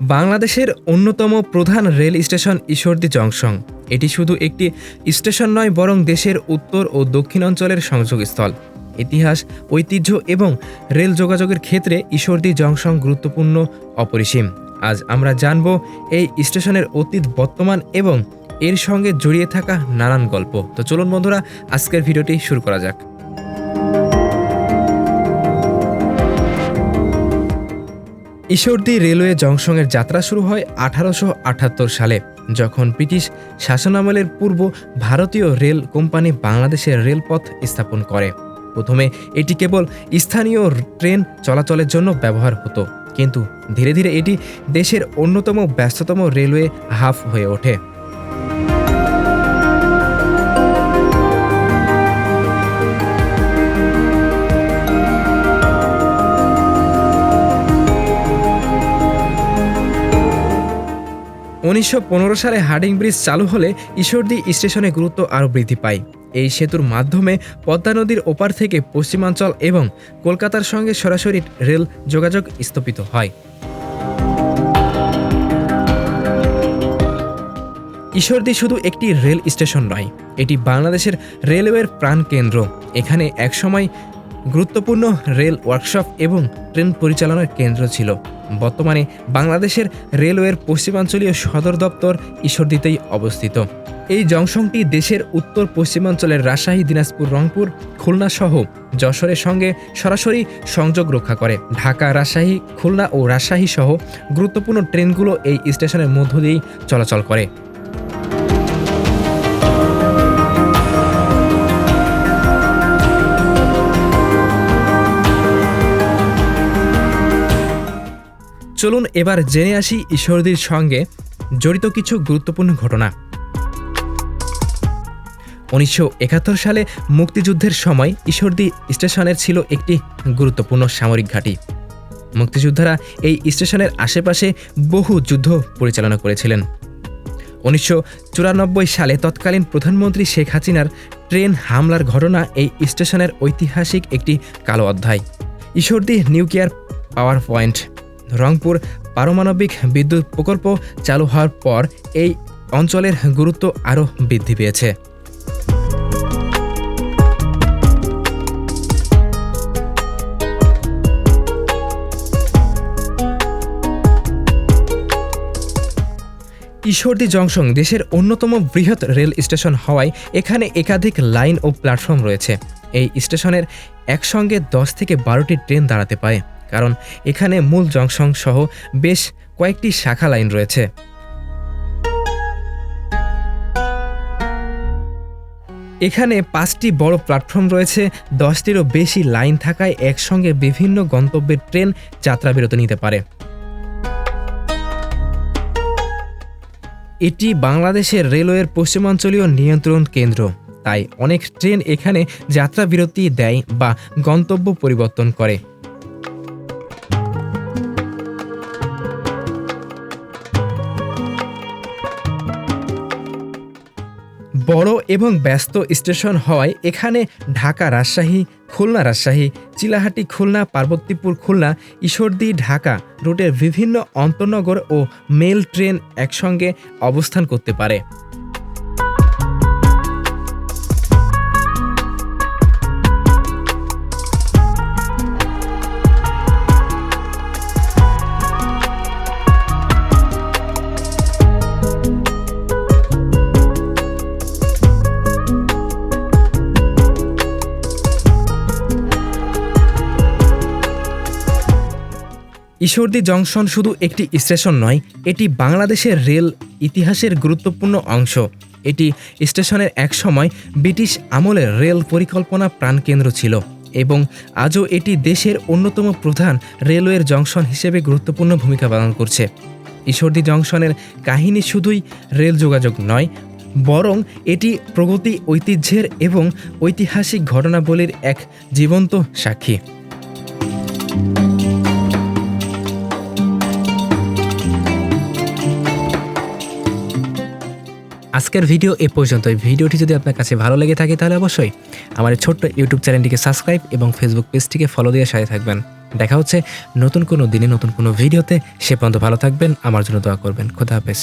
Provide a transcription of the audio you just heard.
বাংলাদেশের অন্যতম প্রধান রেল স্টেশন ঈশ্বরদী জংশন। এটি শুধু একটি স্টেশন নয়, বরং দেশের উত্তর ও দক্ষিণ অঞ্চলের সংযোগস্থল। ইতিহাস, ঐতিহ্য এবং রেল যোগাযোগের ক্ষেত্রে ঈশ্বরদী জংশন গুরুত্বপূর্ণ অপরিসীম। আজ আমরা জানব এই স্টেশনের অতীত, বর্তমান এবং এর সঙ্গে জড়িয়ে থাকা নানান গল্প। তো চলুন বন্ধুরা, আজকের ভিডিওটি শুরু করা যাক। ঈশ্বরদী রেলওয়ে জংশনের যাত্রা শুরু হয় আঠারোশো আটাত্তর সালে, যখন ব্রিটিশ শাসনামলের পূর্ব ভারতীয় রেল কোম্পানি বাংলাদেশের রেলপথ স্থাপন করে। প্রথমে এটি কেবল স্থানীয় ট্রেন চলাচলের জন্য ব্যবহার হতো, কিন্তু ধীরে ধীরে এটি দেশের অন্যতম ব্যস্ততম রেলওয়ে হাফ হয়ে ওঠে। উনিশশো পনেরো সালে হার্ডিং ব্রিজ চালু হলে ঈশ্বরদী স্টেশনে গুরুত্ব আরও বৃদ্ধি পায়। এই সেতুর মাধ্যমে পদ্মা নদীর ওপার থেকে পশ্চিমাঞ্চল এবং কলকাতার সঙ্গে সরাসরি রেল যোগাযোগ স্থাপিত হয়। ঈশ্বরদী শুধু একটি রেল স্টেশন নয়, এটি বাংলাদেশের রেলওয়ের প্রাণকেন্দ্র। এখানে একসময় গুরুত্বপূর্ণ রেল ওয়ার্কশপ এবং ট্রেন পরিচালনার কেন্দ্র ছিল। বর্তমানে বাংলাদেশের রেলওয়ের পশ্চিমাঞ্চলীয় সদর দপ্তর ঈশ্বরদীতেই অবস্থিত। এই জংশনটি দেশের উত্তর পশ্চিমাঞ্চলের রাজশাহী, দিনাজপুর, রংপুর, খুলনা সহ যশোরের সঙ্গে সরাসরি সংযোগ রক্ষা করে। ঢাকা, রাজশাহী, খুলনা ও রাজশাহী সহ গুরুত্বপূর্ণ ট্রেনগুলো এই স্টেশনের মধ্য দিয়েই চলাচল করে। চলুন এবার জেনে আসি ঈশ্বরদীর সঙ্গে জড়িত কিছু গুরুত্বপূর্ণ ঘটনা। উনিশশো একাত্তর সালে মুক্তিযুদ্ধের সময় ঈশ্বরদী স্টেশনের ছিল একটি গুরুত্বপূর্ণ সামরিক ঘাঁটি। মুক্তিযোদ্ধারা এই স্টেশনের আশেপাশে বহু যুদ্ধ পরিচালনা করেছিলেন। উনিশশো চুরানব্বই সালে তৎকালীন প্রধানমন্ত্রী শেখ হাসিনার ট্রেন হামলার ঘটনা এই স্টেশনের ঐতিহাসিক একটি কালো অধ্যায়। Ishwardi nuclear power point Rangpur পারমাণবিক বিদ্যুৎ প্রকল্প চালু হওয়ার পর এই অঞ্চলের গুরুত্ব আরও বৃদ্ধি পেয়েছে। ঈশ্বরদী জংশন দেশের অন্যতম বৃহৎ রেল স্টেশন হওয়ায় এখানে একাধিক লাইন ও প্ল্যাটফর্ম রয়েছে। এই স্টেশনের একসঙ্গে দশ থেকে বারোটি ট্রেন দাঁড়াতে পারে। কারণ এখানে মূল জংশন সহ বেশ কয়েকটি শাখা লাইন রয়েছে। এখানে পাঁচটি বড় প্ল্যাটফর্ম রয়েছে, দশটিরও বেশি লাইন থাকায় একসঙ্গে বিভিন্ন গন্তব্যের ট্রেন যাত্রা বিরতি নিতে পারে। এটি বাংলাদেশের রেলওয়ের পশ্চিমাঞ্চলীয় নিয়ন্ত্রণ কেন্দ্র, তাই অনেক ট্রেন এখানে যাত্রা বিরতি দেয় বা গন্তব্য পরিবর্তন করে। বড় এবং ব্যস্ত স্টেশন হওয়ায় এখানে ঢাকা রাজশাহী, খুলনা রাজশাহী, চিলাহাটি, খুলনা, পার্বতীপুর, খুলনা, ঈশ্বরদী, ঢাকা রুটের বিভিন্ন অন্তনগর ও মেল ট্রেন একসঙ্গে অবস্থান করতে পারে। ঈশ্বরদী জংশন শুধু একটি স্টেশন নয়, এটি বাংলাদেশের রেল ইতিহাসের গুরুত্বপূর্ণ অংশ। এটি স্টেশনের একসময় ব্রিটিশ আমলের রেল পরিকল্পনা প্রাণকেন্দ্র ছিল এবং আজও এটি দেশের অন্যতম প্রধান রেলওয়ের জংশন হিসেবে গুরুত্বপূর্ণ ভূমিকা পালন করছে। ঈশ্বরদী জংশনের কাহিনী শুধুই রেল যোগাযোগ নয়, বরং এটি প্রগতি, ঐতিহ্যের এবং ঐতিহাসিক ঘটনাবলীর এক জীবন্ত সাক্ষী। আজকের ভিডিও এ পর্যন্তই। ভিডিওটি যদি আপনার কাছে ভালো লেগে থাকে তাহলে অবশ্যই আমার ছোট্ট ইউটিউব চ্যানেলটিকে সাবস্ক্রাইব এবং ফেসবুক পেজটিকে ফলো দিয়ে সাথে থাকবেন। দেখা হচ্ছে নতুন কোনো দিনে, নতুন কোনো ভিডিওতে। সে পর্যন্ত ভালো থাকবেন, আমার জন্য দোয়া করবেন। খোদা হাফেজ।